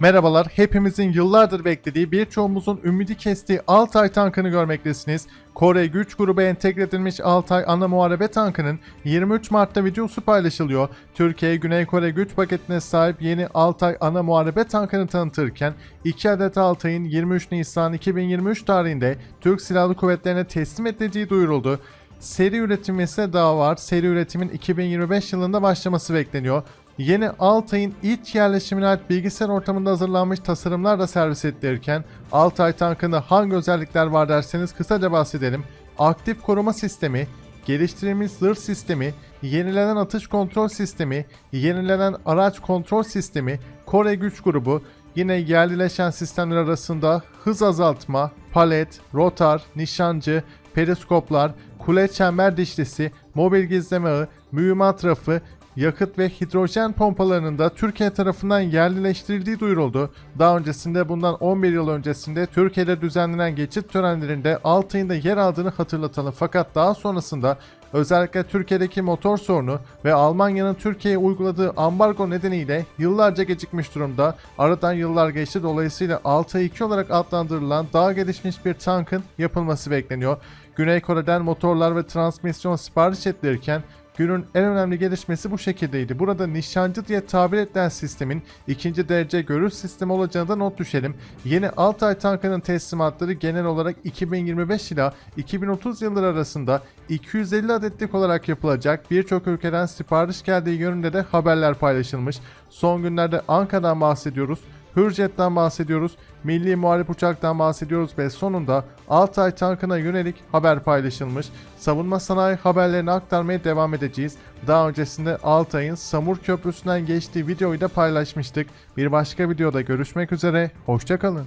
Merhabalar, hepimizin yıllardır beklediği birçoğumuzun ümidi kestiği Altay tankını görmektesiniz. Kore güç grubu entegre edilmiş Altay ana muharebe tankının 23 Mart'ta videosu paylaşılıyor. Türkiye Güney Kore güç paketine sahip yeni Altay ana muharebe tankını tanıtırken 2 adet Altay'ın 23 Nisan 2023 tarihinde Türk Silahlı Kuvvetleri'ne teslim edileceği duyuruldu. Seri üretim ise daha var. Seri üretimin 2025 yılında başlaması bekleniyor. Yeni Altay'ın iç yerleşimine ait bilgisayar ortamında hazırlanmış tasarımlar da servis edilirken Altay tankında hangi özellikler var derseniz kısaca bahsedelim. Aktif koruma sistemi, geliştirilmiş zırh sistemi, yenilenen atış kontrol sistemi, yenilenen araç kontrol sistemi, Kore güç grubu, yine yerlileşen sistemler arasında hız azaltma, palet, rotar, nişancı, periskoplar, kule çember dişlisi, mobil gizleme ağı, mühimmat rafı, yakıt ve hidrojen pompalarının da Türkiye tarafından yerlileştirildiği duyuruldu. Daha öncesinde bundan 11 yıl öncesinde Türkiye'de düzenlenen geçit törenlerinde Altay'ın yer aldığını hatırlatalım. Fakat daha sonrasında özellikle Türkiye'deki motor sorunu ve Almanya'nın Türkiye'ye uyguladığı ambargo nedeniyle yıllarca gecikmiş durumda. Aradan yıllar geçti dolayısıyla Altay 2 olarak adlandırılan daha gelişmiş bir tankın yapılması bekleniyor. Güney Kore'den motorlar ve transmisyon sipariş edilirken Günün en önemli gelişmesi bu şekildeydi. Burada nişancı diye tabir edilen sistemin ikinci derece görüş sistemi olacağını da not düşelim. Yeni Altay tankının teslimatları genel olarak 2025 ila 2030 yılları arasında 250 adetlik olarak yapılacak. Birçok ülkeden sipariş geldiği yönünde de haberler paylaşılmış. Son günlerde Ankara'dan bahsediyoruz. Hürjet'ten bahsediyoruz, Milli Muharip Uçak'tan bahsediyoruz ve sonunda Altay tankına yönelik haber paylaşılmış. Savunma sanayi haberlerini aktarmaya devam edeceğiz. Daha öncesinde Altay'ın Samur Köprüsü'nden geçtiği videoyu da paylaşmıştık. Bir başka videoda görüşmek üzere, hoşçakalın.